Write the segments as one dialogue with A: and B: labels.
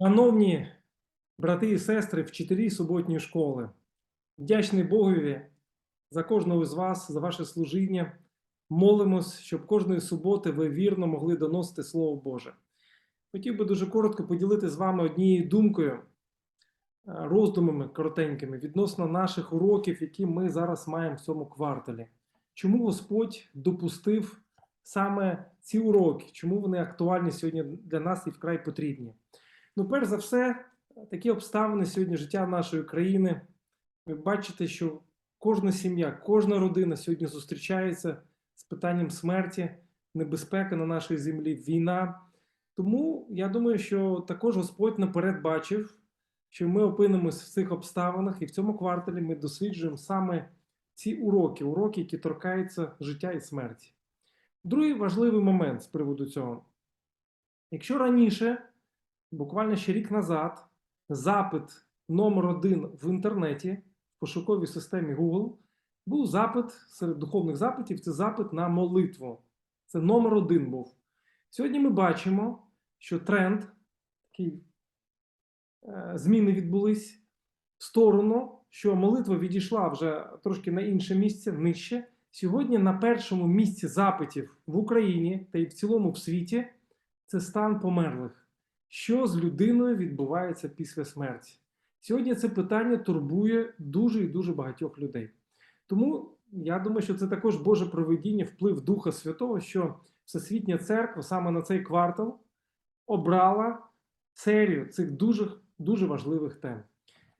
A: Шановні брати і сестри, вчителі суботньої школи, вдячний Богові за кожного з вас, за ваше служіння. Молимось, щоб кожної суботи ви вірно могли доносити Слово Боже. Хотів би дуже коротко поділити з вами однією думкою, е, роздумами коротенькими відносно наших уроків, які ми зараз маємо в цьому кварталі. Чому Господь допустив саме ці уроки? Чому вони актуальні сьогодні для нас і вкрай потрібні? Ну, перш за все, такі обставини сьогодні життя нашої країни. Ви бачите, що кожна сім'я, кожна родина сьогодні зустрічається з питанням смерті, небезпека на нашій землі, війна. Тому я думаю, що також Господь наперед бачив, що ми опинимось в цих обставинах, і в цьому кварталі ми досліджуємо саме ці уроки, уроки, які торкаються життя і смерті. Другий важливий момент з приводу цього. Якщо раніше, буквально ще рік назад, запит номер один в інтернеті в пошуковій системі Google був запит серед духовних запитів це запит на молитву. Це номер один був. Сьогодні ми бачимо, що тренд, такі е, зміни відбулись в сторону, що молитва відійшла вже трошки на інше місце, нижче. Сьогодні на першому місці запитів в Україні та й в цілому в світі це стан померлих. Що з людиною відбувається після смерті? Сьогодні це питання турбує дуже і дуже багатьох людей. Тому я думаю, що це також Боже проведіння, вплив Духа Святого, що Всесвітня церква саме на цей квартал обрала серію цих дуже, дуже важливих тем.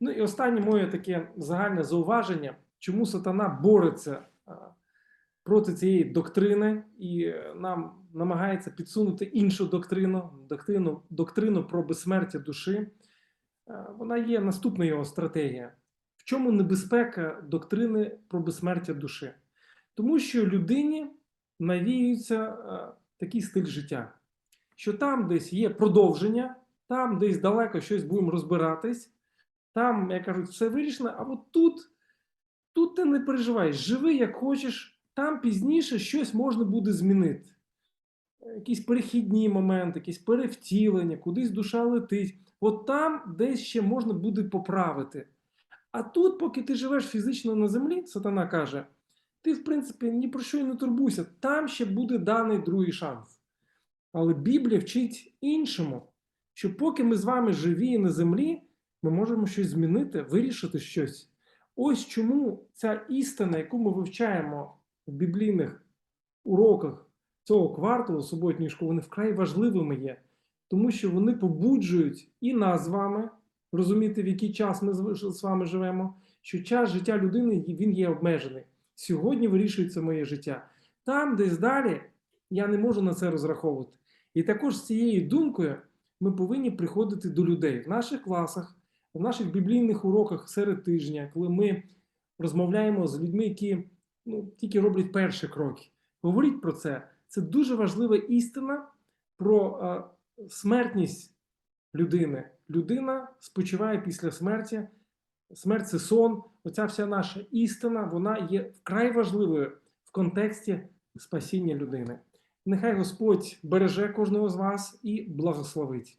A: Ну і останнє моє таке загальне зауваження, чому сатана бореться а, проти цієї доктрини і е, нам намагається підсунути іншу доктрину, доктрину, доктрину про безсмертя душі. Е, Вона є наступна його стратегія. В чому небезпека доктрини про безсмертя душі? Тому що людині навіюється е, такий стиль життя, що там десь є продовження, там десь далеко щось будемо розбиратись, там, як кажуть, все вирішено, а от тут, тут ти не переживаєш, живи як хочеш, там пізніше щось можна буде змінити. Якісь перехідні моменти, якісь перевтілення, кудись душа летить. От там десь ще можна буде поправити. А тут, поки ти живеш фізично на землі, сатана каже, ти, в принципі, ні про що й не турбуйся, там ще буде даний другий шанс. Але Біблія вчить іншому, що поки ми з вами живі на землі, ми можемо щось змінити, вирішити щось. Ось чому ця істина, яку ми вивчаємо біблійних уроках цього кварталу суботньої школи, вони вкрай важливими є, тому що вони побуджують і нас з вами розуміти, в який час ми з вами живемо, що час життя людини він є обмежений. Сьогодні вирішується моє життя. Там, десь далі, я не можу на це розраховувати. І також з цією думкою ми повинні приходити до людей в наших класах, в наших біблійних уроках серед тижня, коли ми розмовляємо з людьми, які ну, тільки роблять перші кроки. Говоріть про це. Це дуже важлива істина про е, смертність людини. Людина спочиває після смерті. Смерть це сон. Оця вся наша істина, вона є вкрай важливою в контексті спасіння людини. Нехай Господь береже кожного з вас і благословить.